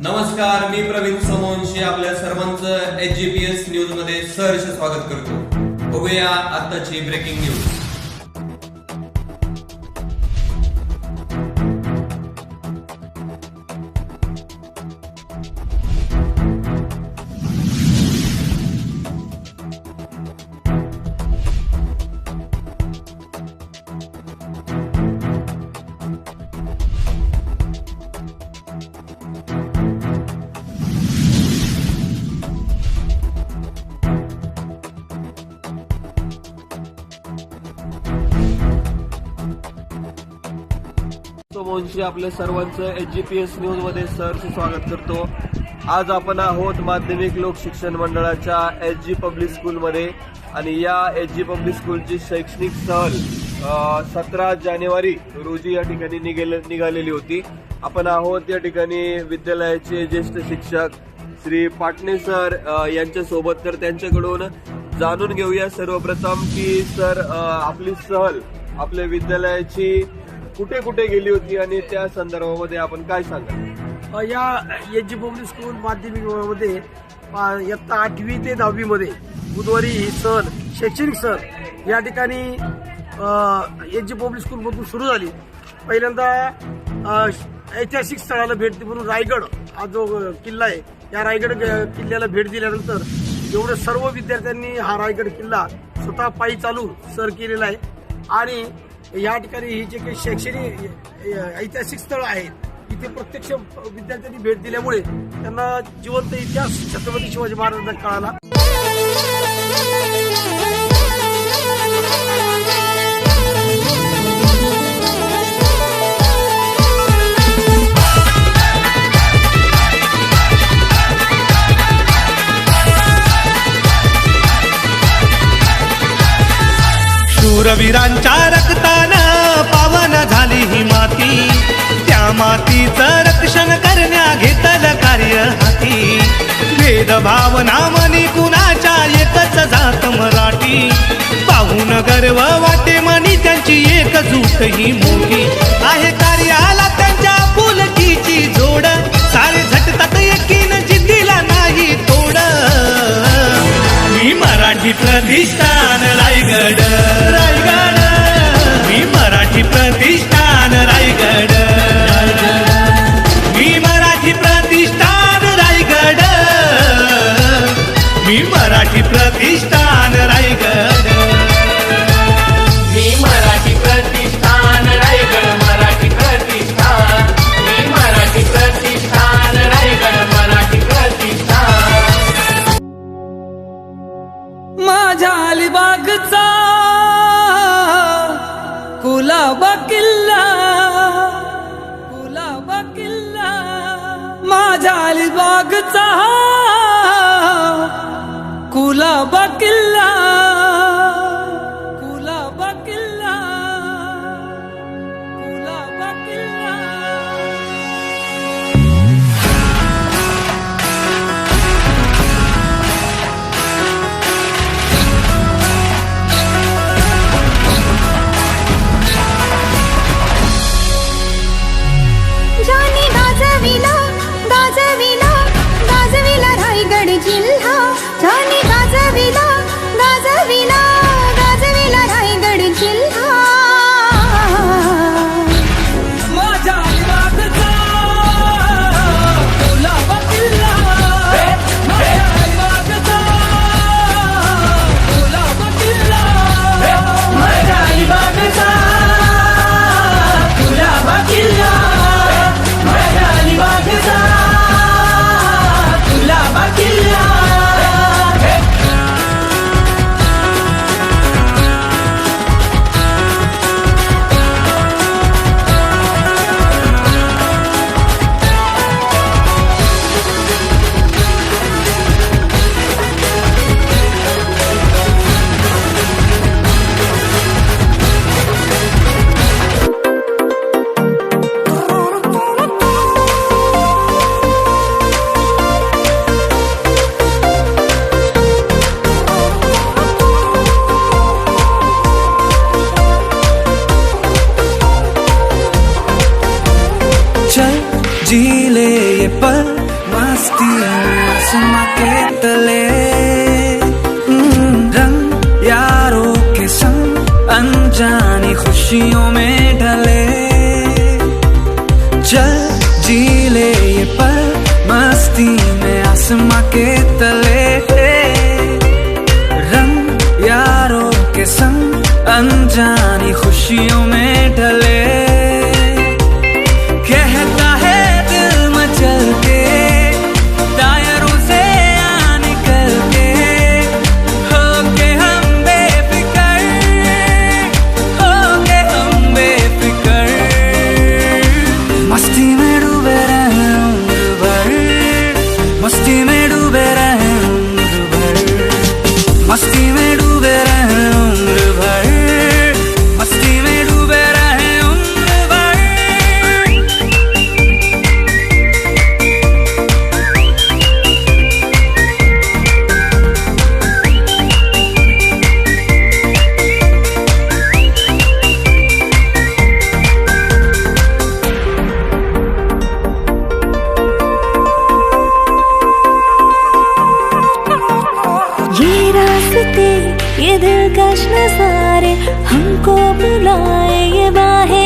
नमस्कार मी प्रवीण समोनशी आपल्या सर्वांचं एच जी पी एस न्यूजमध्ये सहर्ष स्वागत करतो. बघूया आताची ब्रेकिंग न्यूज सर्वांशी आपल्या सर्वांचं एच जी पी एस न्यूजमध्ये स्वागत करतो. आज आपण आहोत माध्यमिक लोक शिक्षण मंडळाच्या एच जी पब्लिक स्कूलमध्ये आणि या एच जी पब्लिक स्कूलची शैक्षणिक सहल सतरा जानेवारी रोजी या ठिकाणी निघेल निघालेली होती. आपण आहोत या ठिकाणी विद्यालयाचे ज्येष्ठ शिक्षक श्री पाटणे सर यांच्यासोबत. तर त्यांच्याकडून जाणून घेऊया सर्वप्रथम की सर आपली सहल आपल्या विद्यालयाची कुठे कुठे गेली होती आणि त्या संदर्भामध्ये आपण काय सांगा या एच जी पब्लिक स्कूल माध्यमिकमध्ये इयत्ता आठवी ते दहावी मध्ये बुधवारी ही सण शैक्षणिक सण या ठिकाणी एच जी पब्लिक स्कूल मधून सुरू झाली. पहिल्यांदा ऐतिहासिक स्थळाला भेट म्हणून रायगड हा जो किल्ला आहे या रायगड किल्ल्याला भेट दिल्यानंतर एवढे सर्व विद्यार्थ्यांनी हा रायगड किल्ला स्वतः पायी चालू सर केलेला आहे. आणि या ठिकाणी ही जे काही शैक्षणिक ऐतिहासिक स्थळ आहेत इथे प्रत्यक्ष विद्यार्थ्यांनी भेट दिल्यामुळे त्यांना जिवंत इतिहास छत्रपती शिवाजी महाराजांना कळाला. शूरवीरांच्या मातीचं रक्षण करण्या घेतलं कार्य हाती. भेदभाव नामनी कुणाच्या एकच जात मराठी. पाहून गर्व वाटे मनी त्यांची एकजूट ही मोठी. आहे पल मस्ती आसमां के तले हम्म, रंग यारों के संग अनजानी खुशियों में ढले। चल जी ले ये पल मस्ती में आसमां के तले। रंग यारों के संग अनजानी खुशियों में ढले। प्रकाश नजारे हमको बुलाए ये बाहें।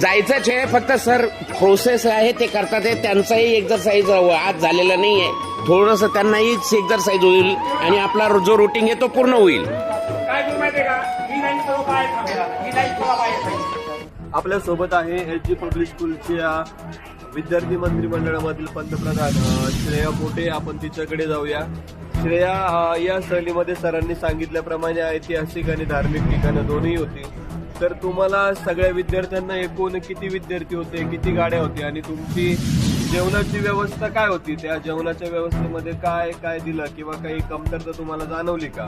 जायचंच आहे फक्त सर प्रोसेस आहे ते करतात ते त्यांचाही एक्झरसाइज आज झालेला नाही आहे थोडंसं त्यांनाहीच एक्झरसाइज होईल आणि आपला जो रुटीन आहे तो पूर्ण होईल. आपल्यासोबत आहे एच जी पब्लिक स्कूलच्या विद्यार्थी मंत्रिमंडळामधील पंतप्रधान श्रेया पोटे. आपण तिच्याकडे जाऊया. श्रेया या सहलीमध्ये सरांनी सांगितल्याप्रमाणे ऐतिहासिक आणि धार्मिक ठिकाणं दोन्ही होती. तर तुम्हाला सगळ्या विद्यार्थ्यांना एकूण किती विद्यार्थी होते किती गाड्या होत्या आणि तुमची जेवणाची व्यवस्था काय होती? त्या जेवणाच्या व्यवस्थेमध्ये काय काय दिलं किंवा काही कमतरता तुम्हाला जाणवली का?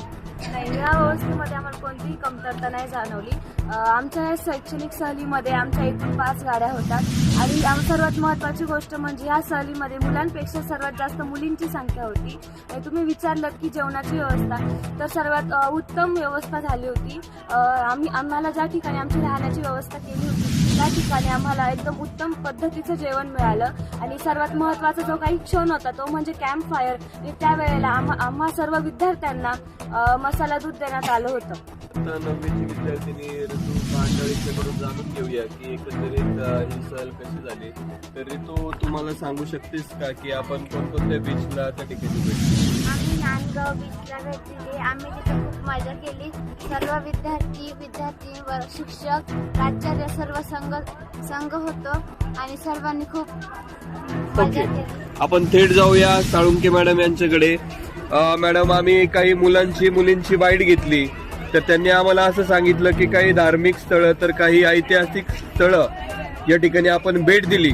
नाही या व्यवस्थेमध्ये आम्हाला कोणतीही कमतरता नाही जाणवली. आमच्या या शैक्षणिक सहलीमध्ये आमच्या एकूण पाच गाड्या होतात. आणि आम सर्वात महत्त्वाची गोष्ट म्हणजे या सहलीमध्ये मुलांपेक्षा सर्वात जास्त मुलींची संख्या होती. आणि तुम्ही विचारलं की जेवणाची व्यवस्था. तर सर्वात उत्तम व्यवस्था झाली होती. आम्ही आम्हाला ज्या ठिकाणी आमची राहण्याची व्यवस्था केली होती त्या ठिकाणी आम्हाला एकदम उत्तम पद्धतीचं जेवण मिळालं. आणि सर्वात महत्त्वाचा जो काही क्षण होता तो म्हणजे कॅम्प फायर त्यावेळेला आम्हा आम्हा सर्व विद्यार्थ्यांना मसाला दूध देण्यात आलं होतं. आता नववीची विद्यार्थिनी ऋतू पांढळीच्याकडून जाणून घेऊया की एकंदरीत ही सहल कशी झाली. तर ऋतू तुम्हाला सांगू शकतेस का की आपण कोणकोणत्या बीचला त्या ठिकाणी भेटलो? आम्ही नांदगाव बीचला भेट दिली. आम्ही तिथे खूप मजा केली. सर्व विद्यार्थी विद्यार्थी व शिक्षक प्राचार्य सर्व संघ संघ होतो आणि सर्वांनी खूप मजा ओके. केली. आपण थेट जाऊया साळुंके मॅडम यांच्याकडे. अ, मॅडम आम्ही काही मुलांची मुलींची बाईट घेतली. तर त्यांनी आम्हाला असं सांगितलं की काही धार्मिक स्थळं तर काही ऐतिहासिक स्थळं या ठिकाणी आपण भेट दिली.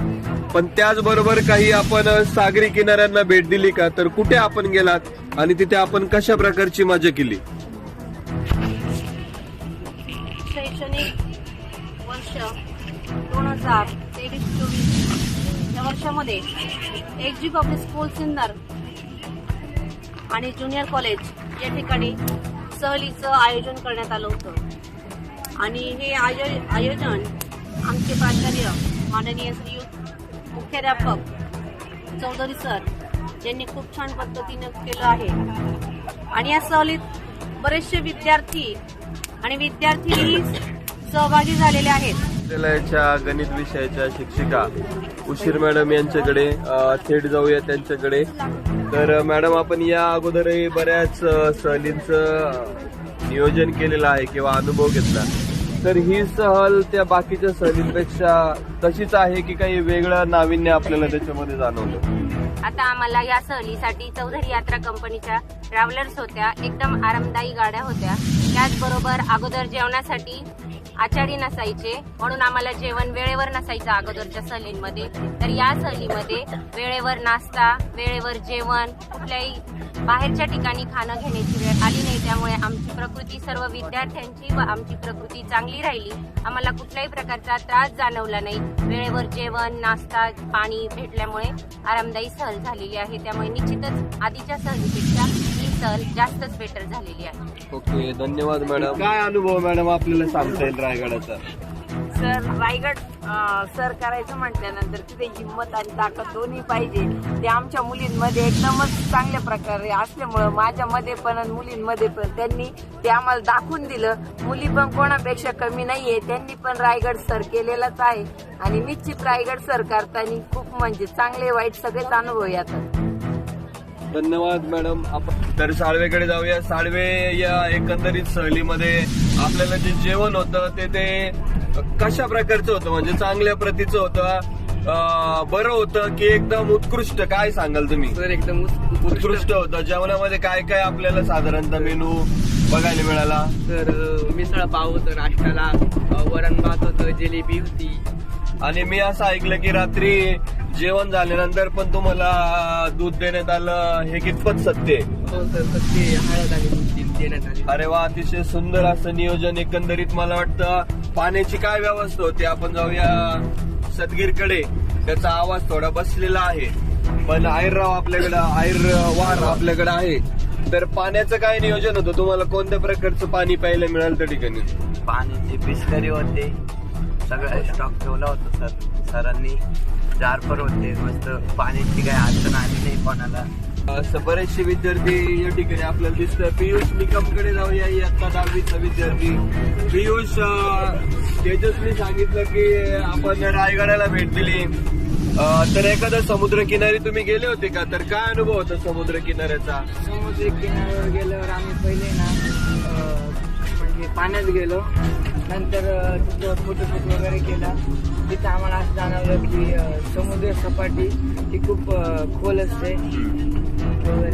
पण त्याचबरोबर काही आपण सागरी किनाऱ्यांना भेट दिली का? तर कुठे आपण गेलात? आणि तिथे आपण कशा प्रकारची मजा केली? शैक्षणिक वर्ष दोन हजार तेवीस चोवीस या वर्षामध्ये एक जी पब्लिक स्कूल सिन्नर आणि ज्युनियर कॉलेज या ठिकाणी सहलीचं आयोजन करण्यात आलं होतं. आणि हे आयो आयोजन आमचे प्राचार्य माननीय श्री मुख्याध्यापक चौधरी सर ज्यांनी खूप छान पद्धतीनं केलं आहे. आणि या सहलीत बरेचसे विद्यार्थी आणि विद्यार्थी सहभागी झालेले आहेत. विद्यालयाच्या गणित विषयाच्या शिक्षिका उशीर मॅडम यांच्याकडे थेट जाऊया त्यांच्याकडे. तर मॅडम आपण या अगोदरही बऱ्याच सहलींचं नियोजन केलेलं आहे किंवा अनुभव घेतला. तर ही सहल त्या बाकीच्या सहलींपेक्षा तशीच आहे की काही वेगळं नाविन्य आपल्याला त्याच्यामध्ये जाणवलं? आता आम्हाला या सहलीसाठी चौधरी यात्रा कंपनीच्या ट्रॅव्हलर्स होत्या एकदम आरामदायी गाड्या होत्या. त्याचबरोबर अगोदर जेवणासाठी आचारी नसायचे म्हणून आम्हाला जेवण वेळेवर नसायचं अगोदरच्या सहलींमध्ये. तर या सहलीमध्ये वेळेवर नाश्ता वेळेवर जेवण कुठल्याही बाहेरच्या ठिकाणी खाणं घेण्याची वेळ आली नाही. त्यामुळे आमची प्रकृती सर्व विद्यार्थ्यांची व आमची प्रकृती चांगली राहिली. आम्हाला कुठल्याही प्रकारचा त्रास जाणवला नाही. वेळेवर जेवण नाश्ता पाणी भेटल्यामुळे आरामदायी सहल झालेली आहे. त्यामुळे निश्चितच आधीच्या सहलीपेक्षा सहल जास्तच बेटर झालेली आहे. ओके धन्यवाद मॅडम. काय अनुभव मॅडम आपल्याला सांगता येईल रायगडाचा? सर रायगड अं, सर करायचं म्हटल्यानंतर तिथे हिंमत आणि ताकद दोन्ही पाहिजे. ते आमच्या मुलींमध्ये एकदमच चांगल्या प्रकारे असल्यामुळं माझ्यामध्ये पण आणि मुलींमध्ये पण त्यांनी ते आम्हाला दाखवून दिलं. मुली पण कोणापेक्षा कमी नाहीये त्यांनी पण रायगड सर केलेलाच आहे. आणि निश्चित रायगड सर करताना खूप म्हणजे चांगले वाईट सगळेच अनुभव येतात. धन्यवाद मॅडम. आपण तर साळवेकडे जाऊया. साळवे या एकंदरीत सहलीमध्ये आपल्याला जे जेवण होतं ते ते कशा प्रकारचं होतं? म्हणजे चांगल्या प्रतीचं होतं. बरं होतं की एकदम उत्कृष्ट? काय सांगाल तुम्ही? तर एकदम उत्कृष्ट. होतं. जेवणामध्ये काय काय आपल्याला साधारणतः मेनू बघायला मिळाला? तर मिसळ पाव होतं नाश्त्याला. वरण भात होतं जिलेबी होती. आणि मी असं ऐकलं की रात्री जेवण झाल्यानंतर पण तुम्हाला दूध देण्यात आलं हे कितपत सत्य आहे? हो सर ते हळद आणि दूध देण्यात आली. अरे वा अतिशय सुंदर असं नियोजन एकंदरीत मला वाटतं. पाण्याची काय व्यवस्था होती? आपण जाऊया सदगीरकडे. त्याचा आवाज थोडा बसलेला आहे. पण आयरराव आपल्याकडं आयर वार आपल्याकडे आहे. तर पाण्याचं काय नियोजन होतं? तुम्हाला कोणत्या प्रकारचं पाणी प्यायला मिळालं त्या ठिकाणी? पाण्याची बिस्लरी होते. सगळं स्टॉक ठेवला होता सर. सरांनी जार पण होते मस्त पाण्याची काही अडचण आली नाही कोणाला. असं बरेचसे विद्यार्थी या ठिकाणी आपल्याला दिसतोय पियुष निकमकडे जाऊया इयत्ता दहावीचा विद्यार्थी. पियुष अं, तेजसनी सांगितलं की आपण रायगडाला भेट दिली तर एखाद्या समुद्र किनारी तुम्ही गेले होते का? तर काय अनुभव होता समुद्र किनाऱ्याचा समुद्र किनाऱ्यावर गेल्यावर आम्ही पहिले ना म्हणजे पाण्यात गेलो. नंतर तिथं फोटोशूट वगैरे केला. तिथं आम्हाला असं जाणवलं की समुद्र सपाटी ही खूप खोल असते.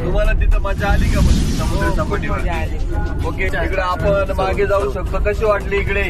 तुम्हाला तिथं मजा आली का समुद्र हो, सपाटीवर? मजा आली. ओके इकडे आपण मागे जाऊ शकतो. कशी वाटली इकडे?